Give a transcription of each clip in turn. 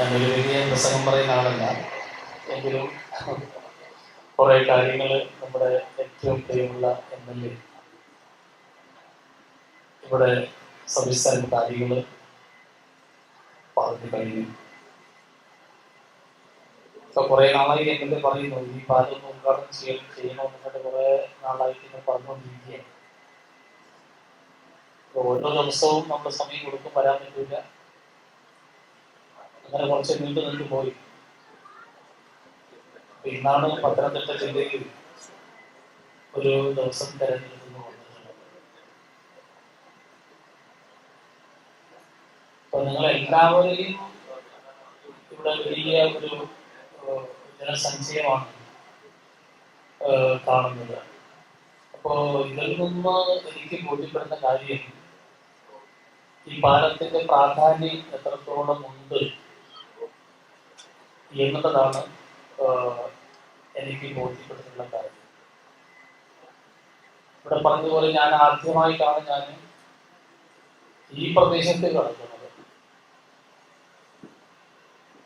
ഞാനൊരു വലിയ പ്രസംഗം പറയുന്ന ആളല്ല. എങ്കിലും കുറെ കാര്യങ്ങൾ നമ്മുടെ ഏറ്റവും പ്രിയമുള്ള എം എൽ എ ഇവിടെ സംസ്ഥാന കാര്യങ്ങൾ പറഞ്ഞു കഴിഞ്ഞു. ഇപ്പൊ കുറെ നാളായി എം എൽ എ പറയുന്നു. ഈ പാലം ഉദ്ഘാടനം ചെയ്യണം ചെയ്യണമെന്നിട്ട് കുറെ നാളായിട്ട് ഇങ്ങനെ പറഞ്ഞുകൊണ്ടിരിക്കുകയാണ്. ഓരോ ദിവസവും നമ്മൾ സമയം കൊടുക്കും വരാൻ പറ്റില്ല അങ്ങനെ കുറച്ച് നീണ്ടു നീണ്ടു പോയി. ഇന്നാണ് പത്തനംതിട്ട ജില്ലയിൽ ഒരു ദിവസം തെരഞ്ഞെടുക്കുന്നു അപ്പൊ നിങ്ങൾ എല്ലാവരെയും ഇവിടെ വലിയ ഒരു ജനസഞ്ചയമാണ് കാണുന്നത്. അപ്പോ ഇതിൽ നിന്ന് എനിക്ക് ബോധ്യപ്പെടുന്ന കാര്യം ഈ പാലത്തിന്റെ പ്രാധാന്യം എത്രത്തോളം ഉണ്ട് എന്നുള്ളതാണ് എനിക്ക് ബോധ്യപ്പെട്ടിട്ടുള്ള കാര്യം. ഇവിടെ പറഞ്ഞതുപോലെ ഞാൻ ആദ്യമായിട്ടാണ് ഞാൻ ഈ പ്രദേശത്ത് കടക്കുന്നത്.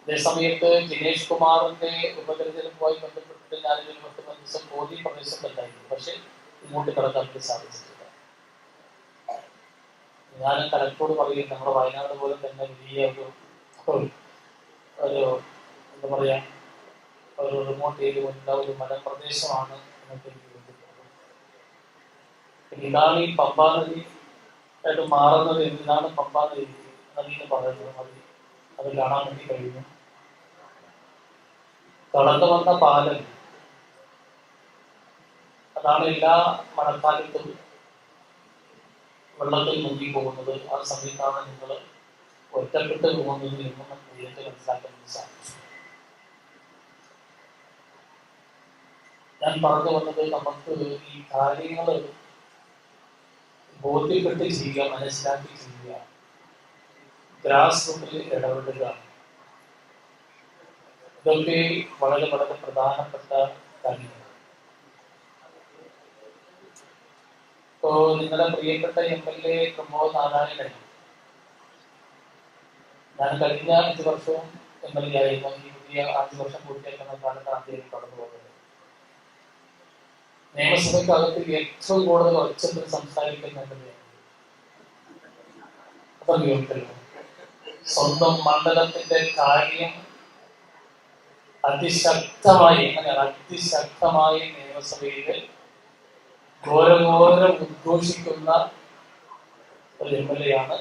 അതേസമയത്ത് ജിനേഷ് കുമാറിന്റെ ഉപതെരഞ്ഞെടുപ്പുമായി ബന്ധപ്പെട്ടിട്ട് ഞാൻ ഒരു പത്ത് പതിനഞ്ച് ദിവസം മോദി പ്രദേശത്തുണ്ടായിരുന്നു. പക്ഷെ ഇങ്ങോട്ട് കടക്കാൻ വേണ്ടി സാധിച്ചിട്ടില്ല. ഞാൻ കലക്ടറോട് പറയും നമ്മുടെ വയനാട് പോലെ തന്നെ വലിയ ഒരു- ഒരു എന്താ പറയാ ഒരു റിമോട്ട് ഏരിയ ഒരു മലപ്രദേശമാണ് എന്നൊക്കെ എനിക്ക്. പിന്നെ ഇതാണ് ഈ പമ്പാ നദി ആയിട്ട് മാറുന്നത് എന്തിനാണ് പമ്പാ നദി നദി പറയുന്നത്? അത് അത് കാണാൻ വേണ്ടി കഴിഞ്ഞു കടന്നു വന്ന പാലം അതാണ് എല്ലാ മഴക്കാലത്തും വെള്ളത്തിൽ മുങ്ങി പോകുന്നത്. ആ സമയത്താണ് നിങ്ങൾ ഒറ്റപ്പെട്ട് പോകുന്നത് എന്ന് നേരിട്ട് മനസ്സിലാക്കാൻ വേണ്ടി ഞാൻ പറഞ്ഞു വന്നത് നമുക്ക് ഈ കാര്യങ്ങൾ ബോധ്യപ്പെട്ട് ചെയ്യുക മനസ്സിലാക്കി ചെയ്യുക. ഗ്രാസ് റൂട്ടിൽ ഇടപെടുക. ഇതൊക്കെ വളരെ വളരെ പ്രധാനപ്പെട്ട കാര്യങ്ങൾ ഇപ്പോ നിങ്ങളുടെ പ്രിയപ്പെട്ട M L A Pramod Narayanan. ഞാൻ കഴിഞ്ഞ അഞ്ച് വർഷവും എം എൽ എ ആയിരുന്നു. ഈ പുതിയ അഞ്ച് വർഷം പൂർത്തിയാക്കുന്ന കാലത്താണ് അദ്ദേഹം കടന്നു പോകുന്നത് നിയമസഭയ്ക്കകത്ത് ഏറ്റവും കൂടുതൽ ഒച്ചത്തിൽ സംസാരിക്കുന്ന എം എൽ എ അതറിയോ സ്വന്തം മണ്ഡലത്തിന്റെ കാര്യം അതിശക്തമായി എങ്ങനെയാണ് അതിശക്തമായി നിയമസഭയിൽ ഘോരഘോരം ഉദ്ഘോഷിക്കുന്ന ഒരു എം എൽ എ ആണ്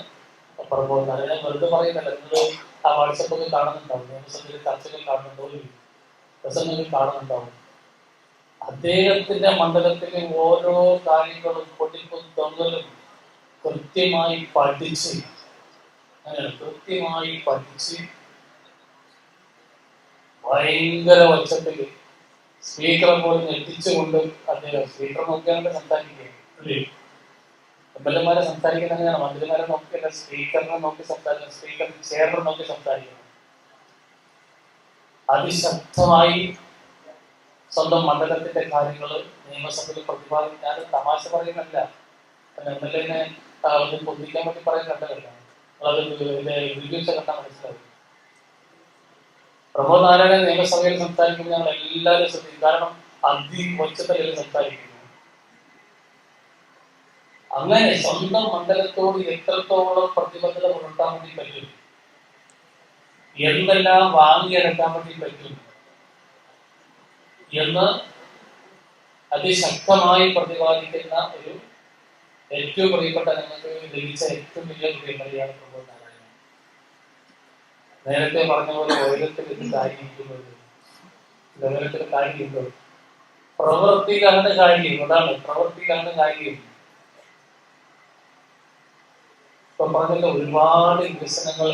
പ്രബോധന അതിനെ വെറുതെ പറയുന്നില്ല. നിങ്ങൾ ആ വാട്സപ്പൊക്കെ കാണുന്നുണ്ടാവും. നിയമസഭയിൽ ചർച്ചകൾ കാണുന്നുണ്ടാവും പ്രസംഗങ്ങൾ കാണുന്നുണ്ടാവും. അദ്ദേഹത്തിന്റെ മണ്ഡലത്തിലെ ഓരോ കാര്യങ്ങളും പൊട്ടിപ്പും തൊങ്ങലും കൃത്യമായി പഠിച്ച് കൃത്യമായി പഠിച്ച് ഭയങ്കര വച്ചത്തിൽ സ്പീക്കറെ പോലും ഞെട്ടിച്ചുകൊണ്ട് അദ്ദേഹം സ്പീക്കർ നോക്കിയാണ്ട് സംസാരിക്കുകയാണ് എം എൽ എമാരെ സംസാരിക്കുന്ന മന്ത്രിമാരെ നോക്കിയല്ല സ്പീക്കറിനെ നോക്കി സംസാരിക്കുന്നത് സ്പീക്കർ ചെയറിനെ നോക്കി സംസാരിക്കുന്നത് അതിശക്തമായി സ്വന്തം മണ്ഡലത്തിന്റെ കാര്യങ്ങൾ നിയമസഭയിൽ പ്രതിപാദിക്കാൻ തമാശ പറയുന്നല്ല എം എൽ എനെ ഒന്ന് പൊന്തിക്കാൻ വേണ്ടി പറയുന്നുണ്ടല്ലോ അത് വീഡിയോസ് മനസ്സിലാവും. പ്രമോദ് നാരായണൻ നിയമസഭയിൽ സംസാരിക്കുമ്പോൾ ഞങ്ങൾ എല്ലാവരും ശ്രദ്ധിക്കും. കാരണം അതി ഒച്ചത്തിൽ സംസാരിക്കുന്നു. അങ്ങനെ സ്വന്തം മണ്ഡലത്തോട് എത്രത്തോളം പ്രതിബദ്ധത പുലർത്താൻ വേണ്ടി പറ്റും? എന്തെല്ലാം വാങ്ങിയെടുക്കാൻ വേണ്ടി പറ്റും? എന്ന് അതിശക്തമായി പ്രതിപാദിക്കുന്ന ഒരു ഏറ്റവും പ്രിയപ്പെട്ട ഞങ്ങൾക്ക് ലഭിച്ച ഏറ്റവും വലിയ പ്രിയമറിയാണ് പ്രഭു നാരായണൻ. നേരത്തെ പറഞ്ഞ പോലെ ഓരോരുത്തർ ഇത് കാര്യമിരിക്കുന്നത് ഓരോരുത്തർ കാര്യമുണ്ടോ. പ്രവൃത്തിയിലാണ് കാര്യം അതാണ് പ്രവൃത്തിയിലാണ് കാര്യം. ഇപ്പൊ പറഞ്ഞല്ലോ ഒരുപാട് വികസനങ്ങൾ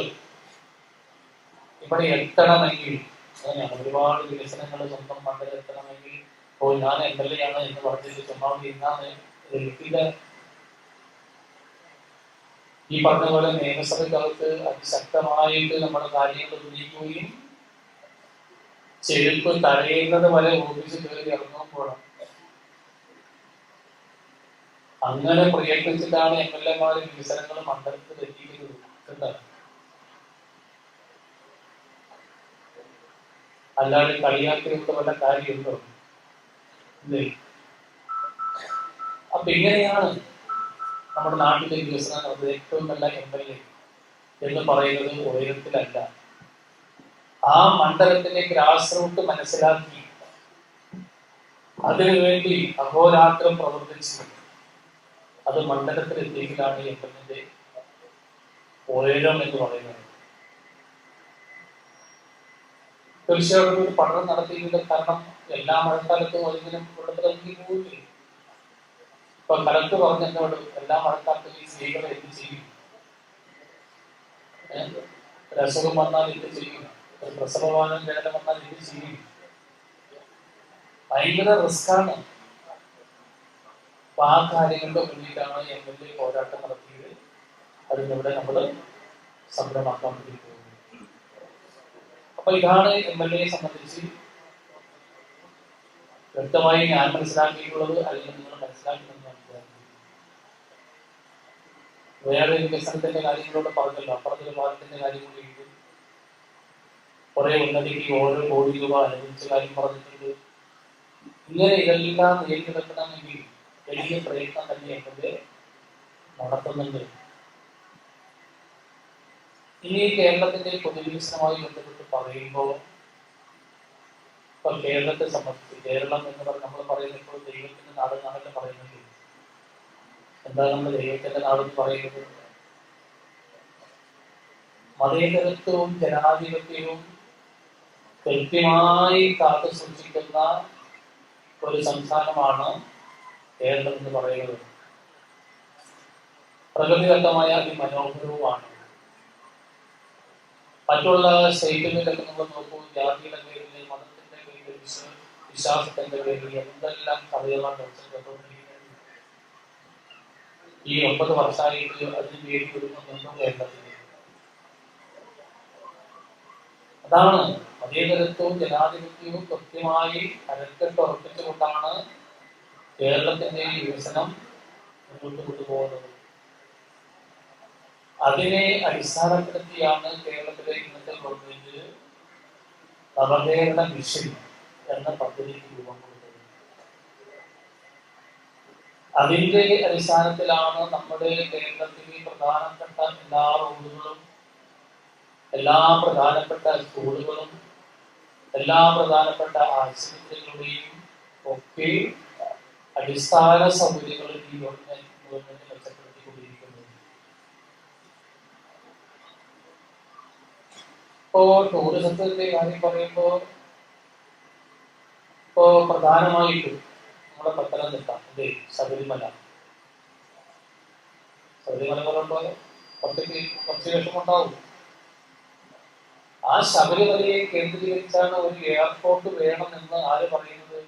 ഇവിടെ എത്തണമെങ്കിൽ അങ്ങനെയാണ് ഒരുപാട് വികസനങ്ങൾ സ്വന്തം മണ്ഡലത്തിലെത്തണമെങ്കിൽ ഇപ്പോൾ ഞാൻ എം എൽ എ ആണ് എന്ന് പറഞ്ഞിട്ട് ചുമ്മാ ഇന്നാണ് ഡൽഹിയിലെ ഈ പറഞ്ഞ പോലെ നിയമസഭയ്ക്കകത്ത് അതിശക്തമായിട്ട് നമ്മുടെ കാര്യങ്ങൾ ഉന്നയിക്കുകയും ചെരുപ്പ് തടയുന്നത് വരെ ഓഫീസിൽ കയറി ഇറങ്ങുമ്പോഴാണ് അങ്ങനെ പ്രയത്നിച്ചിട്ടാണ് എം എൽ എമാരും വികസനങ്ങൾ മണ്ഡലത്തിൽ എത്തിക്കുന്നത് അല്ലാതെ കളിയാക്കിയൊക്കെ വല്ല കാര്യമുണ്ടോ അപ്പൊ ഇങ്ങനെയാണ് നമ്മുടെ നാട്ടിലെ വികസനം ഏറ്റവും നല്ല എം എൽ എ എന്ന് പറയുന്നത് ഉയരത്തിലല്ല. ആ മണ്ഡലത്തിന്റെ ഗ്രാസ്റൂട്ട് മനസ്സിലാക്കി അതിനുവേണ്ടി അഹോരാത്രം പ്രവർത്തിച്ചു അത് മണ്ഡലത്തിൽ എത്തിക്കലാണ് എം എൽ എന്ന് പറയുന്നത്. തീർച്ചയായിട്ടും ഒരു പഠനം നടത്തിയിട്ടുണ്ട് കാരണം എല്ലാ മഴക്കാലത്തും അതിനും വെള്ളത്തിലേക്ക് പോവില്ലേ ഇപ്പൊ കലത്ത് പറഞ്ഞെന്നോട് എല്ലാ മഴക്കാലത്തും ഈ സ്ത്രീകളെ എന്ത് ചെയ്യും? ഒരു വന്നാൽ എന്ത് ചെയ്യും? ഒരു പ്രസവവാനം വേദന വന്നാൽ എന്ത് ചെയ്യും? ഭയങ്കര റിസ്ക്കാണ് അപ്പൊ ആ കാര്യങ്ങളുടെ മുന്നിലാണ് എം എൽ എ പോരാട്ടം നടത്തിയത്. അതിനിവിടെ നമ്മൾ സംരംഭമാക്കാൻ വേണ്ടി അപ്പൊ ഇതാണ് എം എൽ എയെ സംബന്ധിച്ച് വ്യക്തമായി ഞാൻ മനസ്സിലാക്കിയിട്ടുള്ളത് അല്ലെങ്കിൽ നിങ്ങൾ വിചാരിക്കുന്നു വേറെ വികസനത്തിന്റെ കാര്യങ്ങളോട് പറഞ്ഞല്ലോ. അപ്പുറത്തെ ഭാഗത്തിന്റെ കാര്യം കൂടി കുറെ ഉന്നതിക്ക് ഓരോ കോടി രൂപ അനുവദിച്ച കാര്യം പറഞ്ഞിട്ടുണ്ട്. ഇങ്ങനെ ഇതെല്ലാം നേരിടണമെങ്കിൽ വലിയ പ്രയത്നം തന്നെ എന്നത് നടത്തുന്നുണ്ട്. ഇനി കേരളത്തിന്റെ പൊതുവികസനവുമായി ബന്ധപ്പെട്ട് പറയുമ്പോൾ ഇപ്പൊ കേരളത്തെ സംബന്ധിച്ച് കേരളം എന്ന് പറഞ്ഞ് നമ്മൾ പറയുന്നത് ഇപ്പോൾ ദൈവത്തിന്റെ നാട് എന്നാണല്ലോ പറയുന്നത്. എന്താ നമ്മൾ ദൈവത്തിന്റെ നാട് എന്ന് പറയുന്നത്? മതേതരത്വവും ജനാധിപത്യവും കൃത്യമായി കാത്തു സൂക്ഷിക്കുന്ന ഒരു സംസ്ഥാനമാണ് കേരളം എന്ന് പറയുന്നത്. പ്രകൃതിദത്തമായ അതിമനോഹരവുമാണ്. മറ്റുള്ള സ്റ്റേറ്റുകളിലൊക്കെ നമ്മൾ നോക്കുമ്പോൾ ജാതിയുടെ പേരിൽ മതത്തിന്റെ പേരിൽ വിശ്വ- വിശ്വാസത്തിന്റെ പേരിൽ എന്തെല്ലാം കഥകളാണ് കേട്ടുകൊണ്ടിരിക്കുന്നത് ഈ ഒമ്പത് വർഷമായിട്ട് അതിന് വേണ്ടി വരുന്നുണ്ടോ കേരളത്തിൽ അതാണ് മതേതരത്വവും ജനാധിപത്യവും കൃത്യമായി അരക്കെട്ട് ഉറപ്പിച്ചുകൊണ്ടാണ് കേരളത്തിന്റെ വികസനം മുന്നോട്ട് കൊണ്ടുപോകുന്നത്. അതിനെ അടിസ്ഥാനപ്പെടുത്തിയാണ് കേരളത്തിലെ ഇന്നത്തെ ഗവൺമെന്റ് നവകേരള മിഷൻ എന്ന പദ്ധതിക്ക് രൂപം കൊടുത്തത്. അതിന്റെ അടിസ്ഥാനത്തിലാണ് നമ്മുടെ കേരളത്തിലെ പ്രധാനപ്പെട്ട എല്ലാ റോഡുകളും എല്ലാ പ്രധാനപ്പെട്ട സ്കൂളുകളും എല്ലാ പ്രധാനപ്പെട്ട ആശുപത്രികളുടെയും ഒക്കെ അടിസ്ഥാന സൗകര്യങ്ങൾ ഈ ഗവൺമെന്റ് ഗവൺമെന്റ് ഇപ്പോ ടൂറിസത്തിന്റെ കാര്യം പറയുമ്പോ ഇപ്പോ പ്രധാനമായിട്ടും നമ്മുടെ പത്തനംതിട്ട അതെ ശബരിമല. ശബരിമല പറയുമ്പോൾ കുറച്ച് കുറച്ച് ഉണ്ടാവും ആ ശബരിമലയെ കേന്ദ്രീകരിച്ചാണ് ഒരു എയർപോർട്ട് എന്ന് ആര് പറയുന്നത്?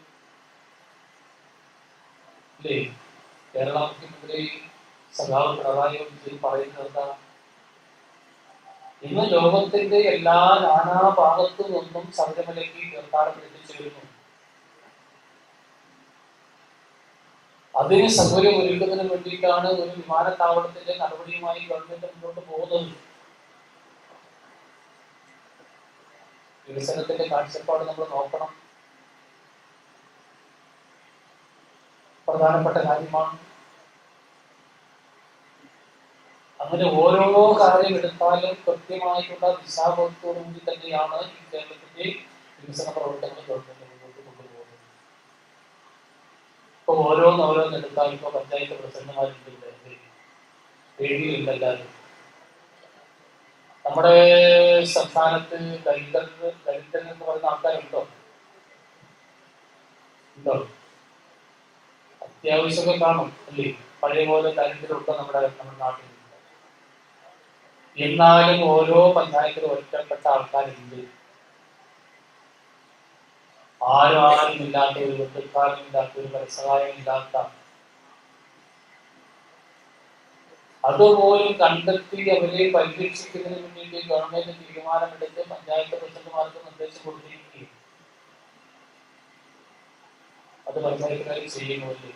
അല്ലേ? കേരള മുഖ്യമന്ത്രി സഖാവ് പിണറായി വിജയൻ പറയുന്നത് എന്താ? ഇന്ന് ലോകത്തിന്റെ എല്ലാ നാനാഭാഗത്തു നിന്നും ശബരിമലയ്ക്ക് തീർത്ഥാടനം എത്തിച്ചേരുന്നു അതിന് സൗകര്യം ഒരുക്കുന്നതിന് വേണ്ടിയിട്ടാണ് ഒരു വിമാനത്താവളത്തിന്റെ നടപടിയുമായി ഗവൺമെന്റ് മുന്നോട്ട് പോകുന്നത്. വികസനത്തിന്റെ കാഴ്ചപ്പാട് നമ്മൾ നോക്കണം. പ്രധാനപ്പെട്ട കാര്യമാണ് അങ്ങനെ ഓരോ കാര്യം എടുത്താലും കൃത്യമായിട്ടുള്ള ദിശാബോധത്തോടുകൂടി തന്നെയാണ് ഈ കേരളത്തിന്റെ വികസന പ്രവർത്തനങ്ങൾ ഗവൺമെന്റ് മുന്നോട്ട് കൊണ്ടുപോകുന്നത്. ഇപ്പൊ ഓരോന്ന് ഓരോന്ന് എടുത്താൽ ഇപ്പൊ പഞ്ചായത്ത് പ്രസിഡന്റുമാരുണ്ട് നമ്മുടെ സംസ്ഥാനത്ത് ദരിദ്രർ ദരിദ്രൻ എന്ന് പറയുന്ന ആൾക്കാരുണ്ടോ? ഉണ്ടോ? അത്യാവശ്യമൊക്കെ കാണും അല്ലേ? പഴയ പോലെ ദരിദ്രമുണ്ടോ നമ്മുടെ നമ്മുടെ നാട്ടിൽ. എന്നാലും ഓരോ പഞ്ചായത്തിലും ഒറ്റപ്പെട്ട ആൾക്കാരുണ്ട്. ആരും ആരും ഇല്ലാത്ത ഒരു വെട്ടുക്കാരും ഇല്ലാത്ത ഒരു പരസഹായം ഇല്ലാത്ത. അതുപോലും കണ്ടെത്തി അവരെ പരിരക്ഷിക്കുന്നതിന് വേണ്ടി ഗവൺമെന്റ് തീരുമാനമെടുത്ത് പഞ്ചായത്ത് പ്രസിഡന്റുമാർക്ക് നിർദ്ദേശം കൊടുത്തിരിക്കുകയും അത് പഞ്ചായത്തുകാർ ചെയ്യുന്നുവല്ലേ